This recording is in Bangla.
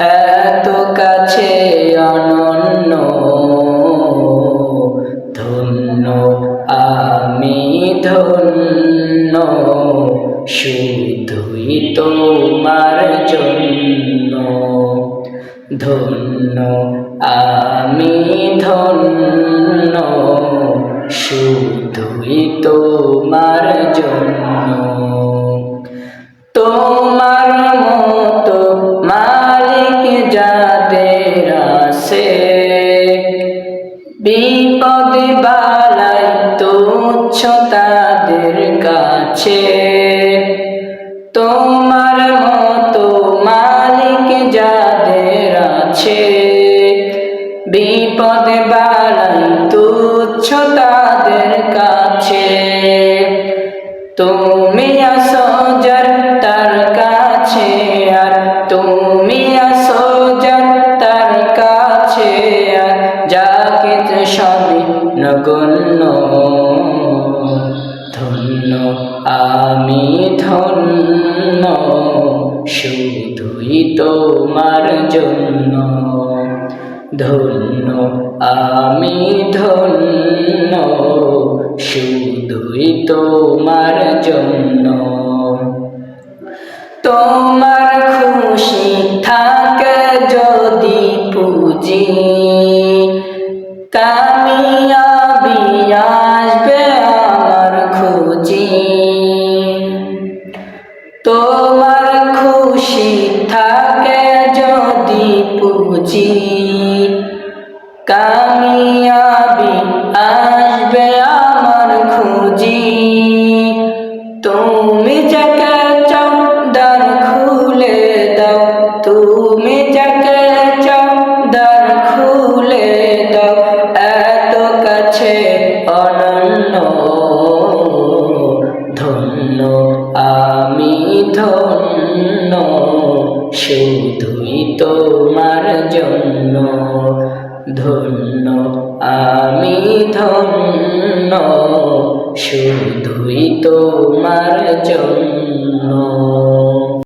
এত কাছে অনন্য ধন্য, আমি ধন্য, শুধুই তোমার জন্য। ধন্য, আমি ধন্য, শুধুই তোমার জন্য। বালাই তুচ্ছ তাদের কাছে। তোমার মতো মালিক যাদের আছে, বিপদ বালাই তুচ্ছ তাদের কাছে। তুমি নগণ্য ধন্য, আমি ধন্য, শুধুই তোমার জন্য। ধন্য, আমি ধন্য, শুধুই তোমার জন্য। তোমার খুশি থাকে যদি পুজি কামিয়াবি পুঁজি কামিয়াবি আসবে আমার খুঁজি। তুমি যাকে চাও দ্বার খুলে দাও। তুমি যাকে চাও দ্বার খুলে দাও। এত কাছে অনন্য ধন্য, আমি ধন্য। শুধুই তোমার জন্য ধন্য আমি ধন্য। শুধুই তোমার জন্য